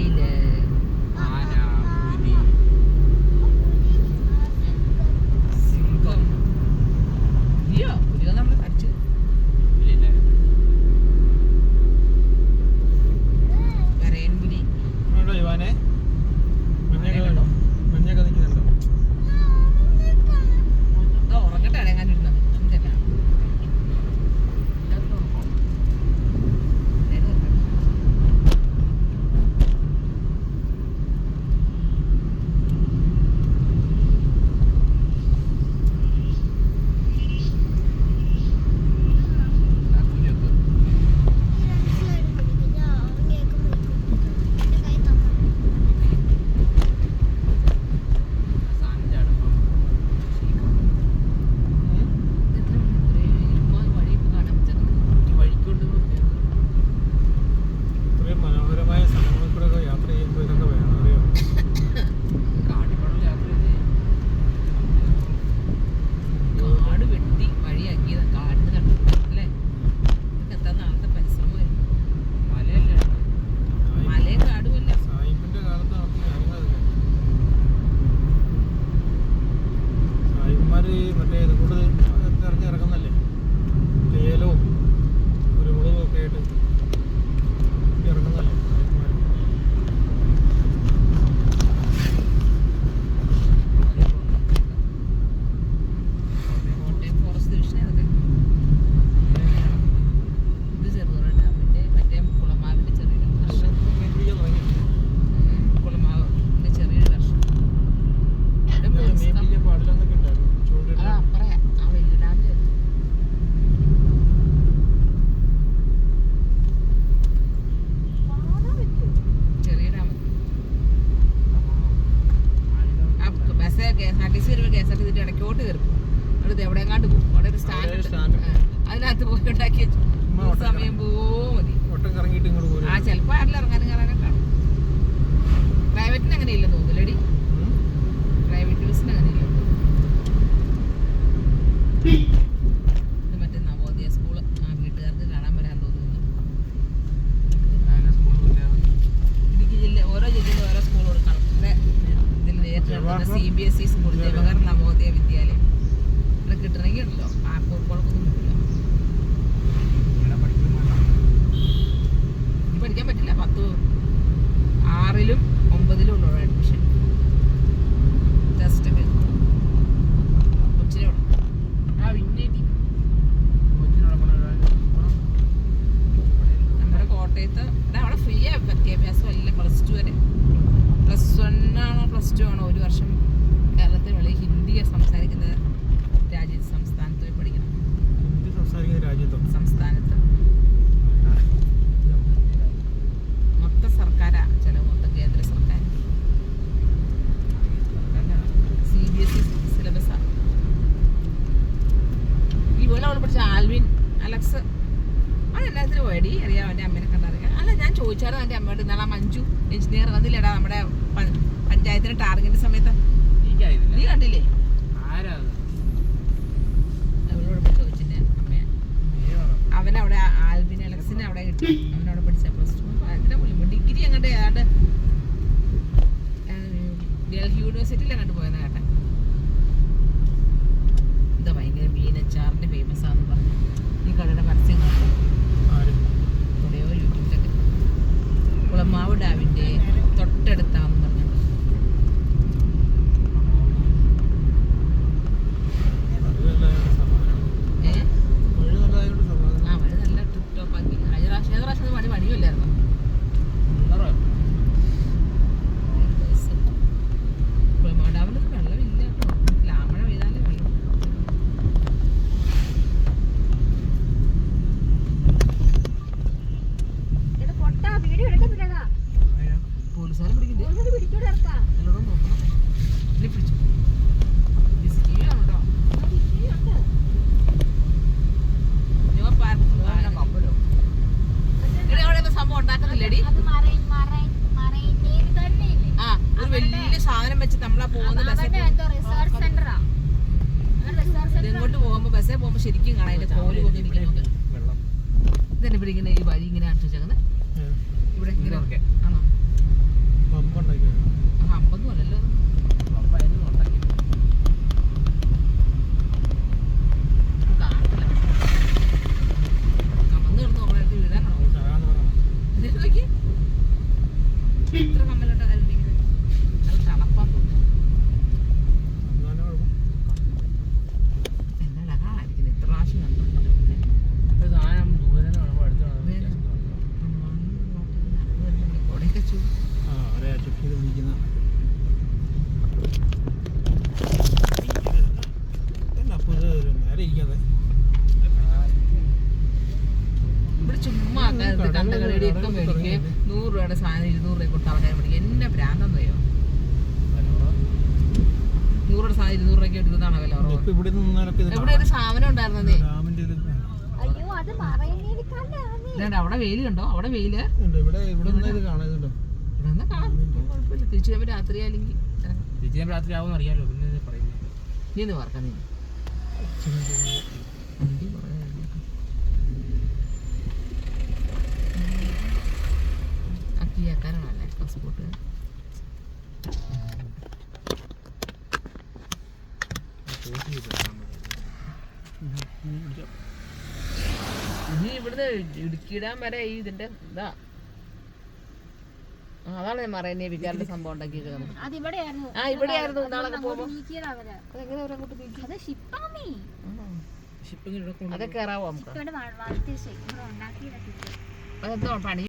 Leyden. പോയിട്ട് ഇടയ്ക്കോട്ട് കയറും അടുത്ത് എവിടെങ്ങാണ്ട് പോകും. അവിടെ ഒരു സ്റ്റാൻഡ് അതിനകത്ത് പോയി ഉണ്ടാക്കി സമയം പോവും മതി. ആ ചിലപ്പോ ചേർത്തുണ്ട് C B S E school Jawahar Navodaya Vidyalayam. ഇവിടെ കിട്ടണമെങ്കിൽ ഉണ്ടല്ലോ ആ കോഴിക്കോടൊന്നും കിട്ടില്ല പഠിക്കാൻ പറ്റില്ല. പത്ത് ആറിലും ഒമ്പതിലും ഉള്ളൂ അഡ്മിഷൻ ഡ്രഗ്സ് അതെല്ലാത്തിനും വേടി അറിയാം എന്റെ അമ്മേനെ കണ്ടറിയാം. അല്ല ഞാൻ ചോദിച്ചായിരുന്നു എന്റെ അമ്മയോട് ഇന്നാളെ മഞ്ജു എഞ്ചിനീയർ വന്നില്ലേടാ നമ്മുടെ പഞ്ചായത്തിന് ടാർഗറ്റ് സമയത്ത്? നീ കണ്ടില്ലേ? അവൻ അവിടെ ആൽബിൻ അലക്സിന് അവിടെ കിട്ടി. അവനവിടെ പഠിച്ച പ്ലസ് ടു ഭയങ്കര ഡിഗ്രി അങ്ങോട്ട് ഏതാണ്ട് ഡൽഹി യൂണിവേഴ്സിറ്റിയിൽ അങ്ങോട്ട് പോയെന്ന് കേട്ടെ. എന്താ ഭയങ്കര മീനച്ചാറിന്റെ ഫേമസ് ആണെന്ന് പറഞ്ഞു. ഇല്ലായിരുന്നു. പോലീസുകാരെ പിടിക്കില്ലേ പിടിക്കൂടെ പിടിച്ചു. വിമാനം വെച്ച് നമ്മളാ പോകുന്ന ബസ്സിൽ ഇങ്ങോട്ട് പോകുമ്പോ ബസ്സേ പോകുമ്പോ ശരിക്കും കാണാം. അതിന്റെ ഇതന്നെ ഇവിടെ ഇങ്ങനെ ഈ വഴി ഇങ്ങനെ അടിച്ചു ഇവിടെ ഇങ്ങനെ ഓക്കെ ആണോ? കണ്ടത് കണ്ടകടയിലൊക്കെ മേടിക്കുകയും നൂറ് രൂപയുടെ സാധനം ഇരുന്നൂറ് രൂപ കൊടുത്ത് അവിടെ മേടിക്കും. എന്നെ ഭ്രാന്തം വയ്യോ നൂറ് രൂപ സാധനം ഇരുന്നൂറ് രൂപയ്ക്ക് എടുക്കുന്നതാണ് വില ഇവിടെ ഒരു സാധനം ഉണ്ടായിരുന്നതേ? അവിടെ വെയിൽ കണ്ടോ അവിടെ വെയിൽ? തിരിച്ചു വരുമ്പോ രാത്രി അല്ലെങ്കിൽ തിരിച്ചു രാത്രി ആവും അറിയാലോ. പിന്നെ നീ പറയില്ലേ നീ ഒന്ന് വർക്കാൻ നീ അത് ഇടുക്കിയിടാൻ വരെ ഈ ഇതിന്റെ ഇതാ. അതാണ് ഞാൻ പറയുന്നത് വിചാരിച്ച സംഭവം ഉണ്ടാക്കിയിരിക്കുന്നത് ആ അതൊക്കെ അതൊക്കെ പണി